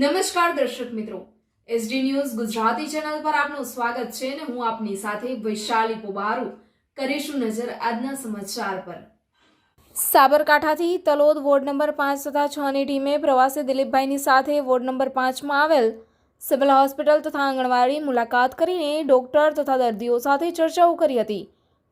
નમસ્કાર દર્શક મિત્રો. એસડી ન્યૂઝ ગુજરાતી ચેનલ પર આપનું સ્વાગત છે અને હું આપની સાથે વૈશાલી પોબારુ કરીશું નજર આજના સમાચાર પર. સાબરકાંઠાથી તલોદ વોર્ડ નંબર પાંચ તથા છ ની ટીમે પ્રવાસી દિલીપભાઈની સાથે વોર્ડ નંબર પાંચમાં આવેલ સિવિલ હોસ્પિટલ તથા આંગણવાડી મુલાકાત કરીને ડોક્ટર તથા દર્દીઓ સાથે ચર્ચાઓ કરી હતી.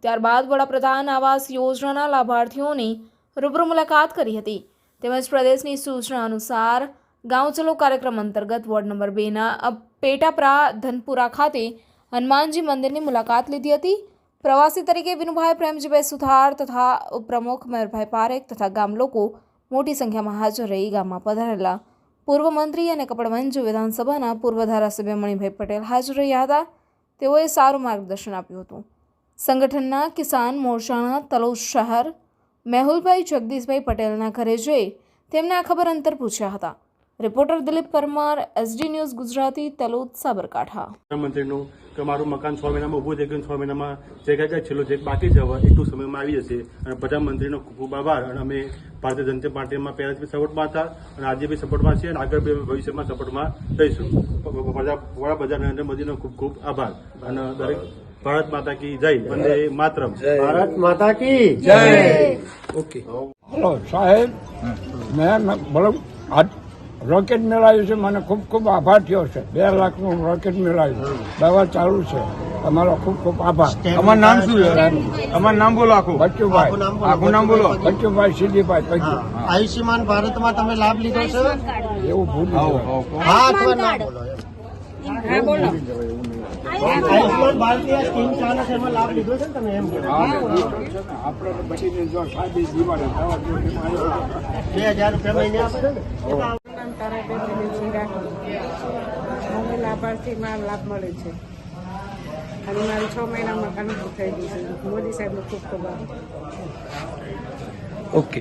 ત્યારબાદ વડાપ્રધાન આવાસ યોજનાના લાભાર્થીઓની રૂબરૂ મુલાકાત કરી હતી. તેમજ પ્રદેશની સૂચના અનુસાર ગાંવ કાર્યક્રમ અંતર્ગત વોર્ડ નંબર બેના પેટાપરા ધનપુરા ખાતે હનુમાનજી મંદિરની મુલાકાત લીધી હતી. પ્રવાસી તરીકે વિનુભાઈ પ્રેમજીભાઈ સુથાર તથા ઉપપ્રમુખ મયુરભાઈ પારેખ તથા ગામ લોકો મોટી સંખ્યામાં હાજર રહી ગામમાં પધારેલા. પૂર્વ મંત્રી અને કપડવંજ વિધાનસભાના પૂર્વ ધારાસભ્ય મણિભાઈ પટેલ હાજર રહ્યા હતા. તેઓએ સારું માર્ગદર્શન આપ્યું હતું. સંગઠનના કિસાન મોરચાના તલોદ શહેર મેહુલભાઈ જગદીશભાઈ પટેલના ઘરે જઈ તેમને આ ખબર અંતર પૂછ્યા હતા. Reporter Dilip Parmar SD news Gujarati Talod Sabarkantha. પ્રધાનમંત્રીનું કે મારું મકાન છ મહિનામાં ઊભું થઈ ગયું છ મહિનામાં જે કાંઈ કાંઈ છેલ્લો જે બાકી છે હવે એટલું સમયમાં આવી જશે. અને પ્રધાનમંત્રીનો ખૂબ ખૂબ આભાર. અને અમે ભારતીય જનતા પાર્ટીમાં પહેલાથી બી સપોર્ટમાં હતા અને આજે બી સપોર્ટમાં છીએ અને આગળ બી ભવિષ્યમાં સપોર્ટમાં રહીશું. વડા વડાપ્રધાન નરેન્દ્ર મોદીનો ખૂબ ખૂબ આભાર. અને દરેક ભારત માતા કી જય. વંદે માતરમ. ભારત માતા કી જય. ઓકે. હેલો સાહેબ. મેં બોલો આ રોકેટ મેળવ્યું છે. મને ખૂબ ખૂબ આભાર થયો છે. બે લાખનું રોકેટ મેળવ્યું દવા ચાલુ છે. તમારો ખૂબ ખૂબ આભાર. અમારું નામ શું છે? અમારું નામ બોલો આખું. બચ્ચુભાઈ. આખું નામ બોલો. બચ્ચુભાઈ સીધીભાઈ પૈકી આયુષ્યમાન ભારતમાં તમે લાભ લીધો છે? એવું ભૂલ હા અથવા ના બોલો. એમ. આયુષ્યમાન ભારતીય સ્કીમ ચાલે છે. એમાં લાભ લીધો છે ને તમે એમ? આપણે બચીને જો સાદી દીવાને બે હજાર રૂપિયા મહિને આપે છે ને નામ તારાબેન ચીરા મને લાભાર્થીમાં લાભ મળે છે. અને મારું છ મહિનામાં અનુભવ થઈ ગયું છે. મોદી સાહેબનો ખૂબ ખૂબ ઓકે.